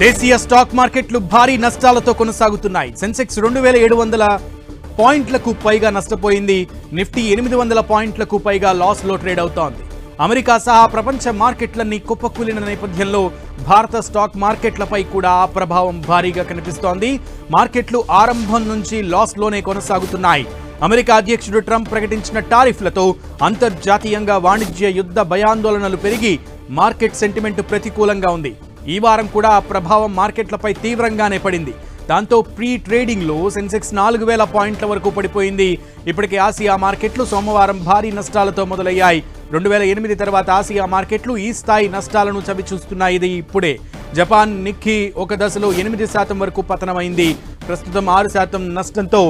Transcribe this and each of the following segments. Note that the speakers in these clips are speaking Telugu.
దేశీయ స్టాక్ మార్కెట్లు భారీ నష్టాలతో కొనసాగుతున్నాయి. సెన్సెక్స్ రెండు వేల ఏడు వందల పాయింట్లకు పైగా నష్టపోయింది. నిఫ్టీ ఎనిమిది వందల పాయింట్లకు పైగా లాస్లో ట్రేడ్ అవుతోంది. అమెరికా సహా ప్రపంచ మార్కెట్లన్నీ కుప్పకూలిన నేపథ్యంలో భారత స్టాక్ మార్కెట్లపై కూడా ఆ ప్రభావం భారీగా కనిపిస్తోంది. మార్కెట్లు ఆరంభం నుంచి లాస్లోనే కొనసాగుతున్నాయి. అమెరికా అధ్యక్షుడు ట్రంప్ ప్రకటించిన టారిఫ్లతో అంతర్జాతీయంగా వాణిజ్య యుద్ధ భయాందోళనలు పెరిగి మార్కెట్ సెంటిమెంట్ ప్రతికూలంగా ఉంది. ఈ వారం కూడా ఆ ప్రభావం మార్కెట్లపై తీవ్రంగానే పడింది. దాంతో ప్రీ ట్రేడింగ్లో సెన్సెక్స్ నాలుగు వేల పాయింట్ల వరకు పడిపోయింది. ఇప్పటికే ఆసియా మార్కెట్లు సోమవారం భారీ నష్టాలతో మొదలయ్యాయి. రెండు వేల ఎనిమిది తర్వాత ఆసియా మార్కెట్లు ఈ స్థాయి నష్టాలను చవిచూస్తున్నాయి ఇది ఇప్పుడే. జపాన్ నిక్కీ ఒక దశలో ఎనిమిది శాతం వరకు పతనమైంది. ప్రస్తుతం ఆరు శాతం నష్టంతో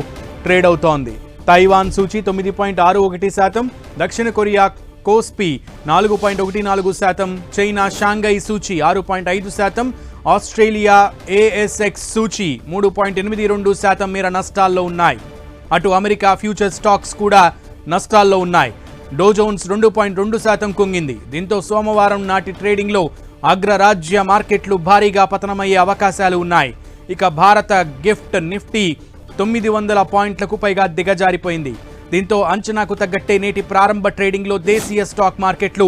ట్రేడ్ అవుతోంది. తైవాన్ సూచి తొమ్మిది పాయింట్ ఆరు ఒకటి శాతం. దక్షిణ కొరియా కోస్పి నాలుగు పాయింట్ ఒకటి నాలుగు శాతం చైనా షాంఘై సూచి ఆరు పాయింట్ ఐదు శాతం ఆస్ట్రేలియా ఏఎస్ఎక్స్ సూచి మూడు పాయింట్ ఎనిమిది రెండు శాతం మేర నష్టాల్లో ఉన్నాయి. అటు అమెరికా ఫ్యూచర్ స్టాక్స్ కూడా నష్టాల్లో ఉన్నాయి. డోజోన్స్ రెండు పాయింట్ రెండు శాతం కుంగింది. దీంతో సోమవారం నాటి ట్రేడింగ్లో అగ్రరాజ్య మార్కెట్లు భారీగా పతనమయ్యే అవకాశాలు ఉన్నాయి. ఇక భారత గిఫ్ట్ నిఫ్టీ తొమ్మిది వందల పాయింట్లకు పైగా దిగజారిపోయింది. దీంతో అంచనాకు తగ్గట్టే నేటి ప్రారంభ ట్రేడింగ్లో దేశీయ స్టాక్ మార్కెట్లు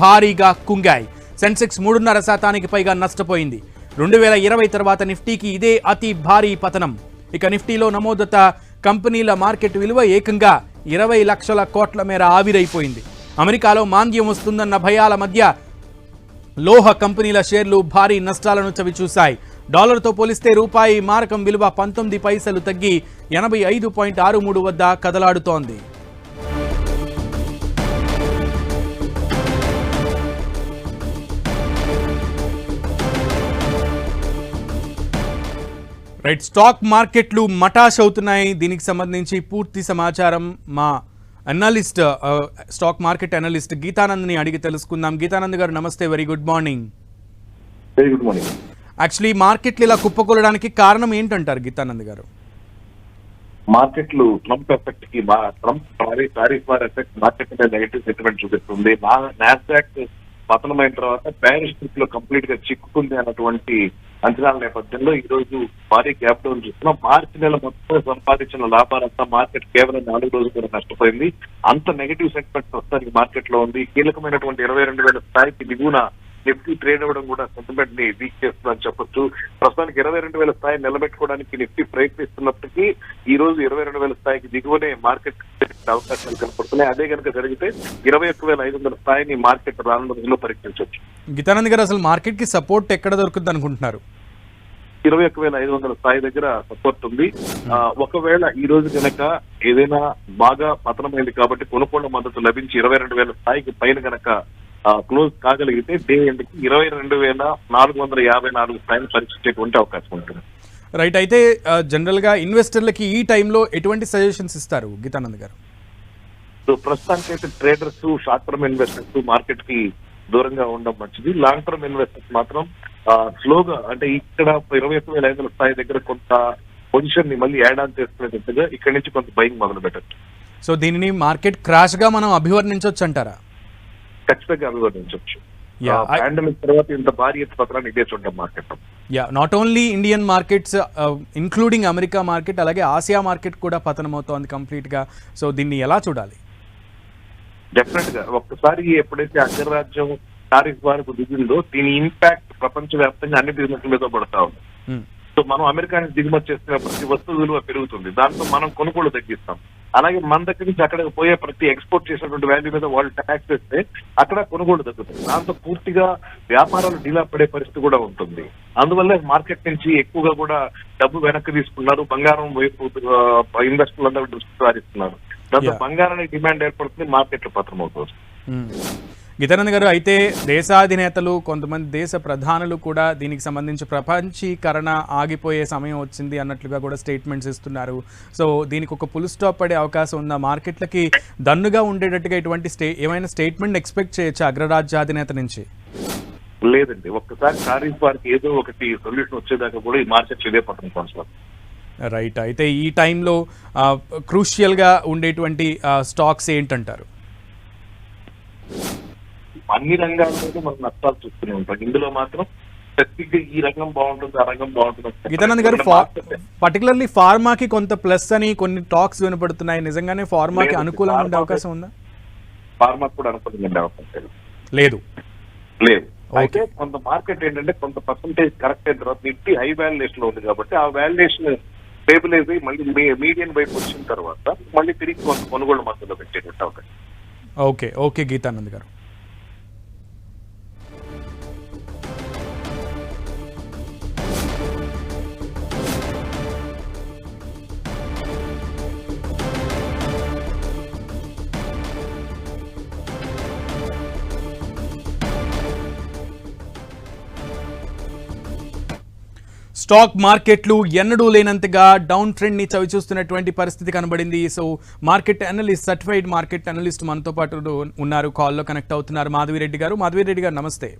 భారీగా కుంగాయి. సెన్సెక్స్ మూడున్నర శాతానికి పైగా నష్టపోయింది. రెండు వేల ఇరవై తర్వాత నిఫ్టీకి ఇదే అతి భారీ పతనం. ఇక నిఫ్టీలో నమోదత కంపెనీల మార్కెట్ విలువ ఏకంగా ఇరవై లక్షల కోట్ల మేర ఆవిరైపోయింది. అమెరికాలో మాంద్యం వస్తుందన్న భయాల మధ్య లోహ కంపెనీల షేర్లు భారీ నష్టాలను చవిచూశాయి. డాలర్తో పోలిస్తే రూపాయి మారకం విలువ పంతొమ్మిది పైసలు తగ్గి ఎనభై ఐదు పాయింట్ ఆరు మూడు వద్ద కదలాడుతోంది. రైట్ స్టాక్ మార్కెట్లు మటాష్ అవుతున్నాయి. దీనికి సంబంధించి పూర్తి సమాచారం మా అనలిస్ట్ స్టాక్ మార్కెట్ అనలిస్ట్ గీతానంద్ని అడిగి తెలుసుకుందాం. గీతానంద్ గారు నమస్తే very good morning. Very good morning. Actually మార్కెట్లు ఇలా కుప్పకూలడానికి కారణం ఏంటంటారు గీతానంద్ గారు? మార్కెట్లు Trump ఎఫెక్ట్కి Trump tariff tariff war effect market మీద నెగటివ్ సెంటిమెంట్ చూపిస్తుంది. నాస్డాక్ పతనమైన తర్వాత ప్యారిస్ ట్రిప్లో కంప్లీట్గా చిక్కుకుంది అన్నటువంటి అంచనాల నేపథ్యంలో ఈ రోజు భారీ గ్యాప్ డౌన్ చూస్తున్నాం. మార్చి నెల మొత్తం సంపాదించిన లాభాలంతా మార్కెట్ కేవలం నాలుగు రోజులు కూడా నష్టపోయింది. అంత నెగటివ్ సెంటిమెంట్ ప్రస్తుతానికి మార్కెట్లో ఉంది. కీలకమైనటువంటి ఇరవై రెండు వేల స్థాయికి దిగువన నిఫ్టీ ట్రేడ్ అవ్వడం కూడా సెంటిమెంట్ని వీక్ చేస్తుందని చెప్పొచ్చు. ప్రస్తుతానికి ఇరవై రెండు వేల స్థాయి నిలబెట్టుకోవడానికి నిఫ్టీ ప్రయత్నిస్తున్నప్పటికీ ఈ రోజు ఇరవై రెండు వేల స్థాయికి దిగువనే మార్కెట్ అవకాశాలు కనపడుతున్నాయి. అదే కనుక జరిగితే ఇరవై ఒక్క వేల ఐదు వందల స్థాయిని మార్కెట్ రానున్న రోజుల్లో పరీక్షించవచ్చు. గీతానంద్ గారు అసలు మార్కెట్కి సపోర్ట్ ఎక్కడ దొరుకుతుంది అనుకుంటున్నారు? ఇరవై ఒక్క వేల ఐదు వందల స్థాయి దగ్గర సపోర్ట్ ఉంది. ఒకవేళ ఈ రోజు కనుక ఏదైనా బాగా పతనమైంది కాబట్టి కొనుగోళ్ళ మద్దతు లభించి ఇరవై రెండు వేల స్థాయికి పైన కనుక క్లోజ్ కాగలిగితే డే ఎండ్కి ఇరవై రెండు వేల నాలుగు వందల యాభై నాలుగు స్థాయిని పరీక్షించేటువంటి అవకాశం ఉంటుంది. రైట్ అయితే ఆ, జనరల్గా ఇన్వెస్టర్లకి ఈ టైంలో ఎటువంటి సజెషన్స్ ఇస్తారు గీతానంద్ గారు? సో ప్రస్తుతానికి అయితే ట్రేడర్స్ షార్ట్ టర్మ్ ఇన్వెస్టర్స్ మార్కెట్కి దూరంగా ఉండడం మంచిది. లాంగ్ టర్మ్ ఇన్వెస్టర్స్ మాత్రం స్లోగా అంటే ఇక్కడ ఇరవై ఒక్క వేల ఐదు వందల స్థాయి దగ్గర కొంత పొజిషన్ని మళ్ళీ యాడ్ ఆన్ చేసుకునేటట్టుగా ఇక్కడ నుంచి కొంత బయింగ్ మొదలు పెట్టచ్చు సో దీనిని మార్కెట్ క్రాష్గా మనం అభివర్ణించవచ్చు అంటారా ఖచ్చితంగా అభివర్ణించవచ్చు పాండమిక్ తర్వాత ఇంత భారీ ఎత్తు పత్రాన్ని ఇదే చూడడం market yeah not only Indian markets including America market అలాగే ఆసియా మార్కెట్ కూడా పతనమవుతోంది కంప్లీట్గా సో దీన్ని ఎలా చూడాలి? డెఫినెట్గా. ఒక్కసారి ఎప్పుడైతే అగ్రరాజ్యం టారిఫ్ వారికి దిగిందో దీని ఇంపాక్ట్ ప్రపంచ వ్యాప్తంగా అన్ని బిజినెస్ మీద పడతా ఉంది. Hmm. సో మనం అమెరికా నుంచి దిగుమతి చేస్తున్న ప్రతి వస్తువు విలువ పెరుగుతుంది. దాంతో మనం కొనుగోలు తగ్గిస్తాం. అలాగే మన దగ్గర నుంచి అక్కడికి పోయే ప్రతి ఎక్స్పోర్ట్ చేసినటువంటి వాల్యూ మీద వాళ్ళు ట్యాక్స్ వేస్తే అక్కడ కొనుగోలు తగ్గుతుంది దాంతో పూర్తిగా వ్యాపారాలు డీలా పడే పరిస్థితి కూడా ఉంటుంది. అందువల్ల మార్కెట్ నుంచి ఎక్కువగా కూడా డబ్బు వెనక్కి తీసుకున్నారు. బంగారం వైపు ఇన్వెస్టర్లు అందరూ దృష్టి సారిస్తున్నారు. దాంతో. బంగారానికి డిమాండ్ ఏర్పడుతుంది మార్కెట్ పత్రం అవుతుంది. మ్మ్. గీతానంద్ గారు అయితే దేశాధినేతలు కొంతమంది దేశ ప్రధానులు కూడా దీనికి సంబంధించి ప్రపంచీకరణ ఆగిపోయే సమయం వచ్చింది అన్నట్లుగా కూడా స్టేట్మెంట్స్ ఇస్తున్నారు. సో దీనికి ఒక పుల్ స్టాప్ పడే అవకాశం ఉందా? మార్కెట్లకి దన్నుగా ఉండేటట్టుగా ఇటువంటి స్టే ఏమైనా స్టేట్మెంట్ ఎక్స్పెక్ట్ చేయొచ్చు అగ్రరాజ్యాధినేత నుంచి? లేదండి. ఒక్కసారి టారిఫ్ వారికి ఏదో ఒకటి సొల్యూషన్ వచ్చేదాకా కూడా ఈ మార్కెట్ ఇదే పట్టణం కొనసాగుతుంది రైట్ అయితే ఈ టైంలో క్రూషియల్గా ఉండేటువంటి స్టాక్స్ ఏంటంటారు? అన్ని రంగాల్లోనూ మనం నష్టాలు చూస్తూనే ఉంటాం. ఇందులో మాత్రం ఈ రంగం బాగుంటుంది ఆ రంగం బాగుంటుంది గీతానంద్ గారు పర్టికులర్లీ ఫార్మాకి కొంత ప్లస్ అని కొన్ని టాక్స్ వినపడుతున్నాయి. నిజంగానే ఫార్మాకి అనుకూలంగా ఉండే అవకాశం ఉందా? ఫార్మా కూడా అనుకుంటుంది అవకాశం లేదు. లేదు. అయితే కొంత మార్కెట్ ఏంటంటే కొంత పర్సంటేజ్ కరెక్ట్ అయిన తర్వాత నిఫ్టీ హై వాల్యుయేషన్లో ఉంది కాబట్టి ఆ వాల్యుయేషన్ స్టేబిలైజ్ అయ్యి మళ్ళీ మీడియన్ వైపు వచ్చిన తర్వాత మళ్ళీ తిరిగి కొంత కొనుగోలు మధ్యలో పెట్టేటట్టు అవుతాయి ఓకే ఓకే గీతానంద్ గారు. స్టాక్ మార్కెట్లు ఎన్నడూ లేనంతగా డౌన్ ట్రెండ్ని చవిచూస్తున్నటువంటి పరిస్థితి కనబడింది. So market analyst certified market analyst మనతో పాటు ఉన్నారు. కాల్లో కనెక్ట్ అవుతున్నారు మాధవిరెడ్డి గారు. మాధవిరెడ్డి గారు నమస్తే.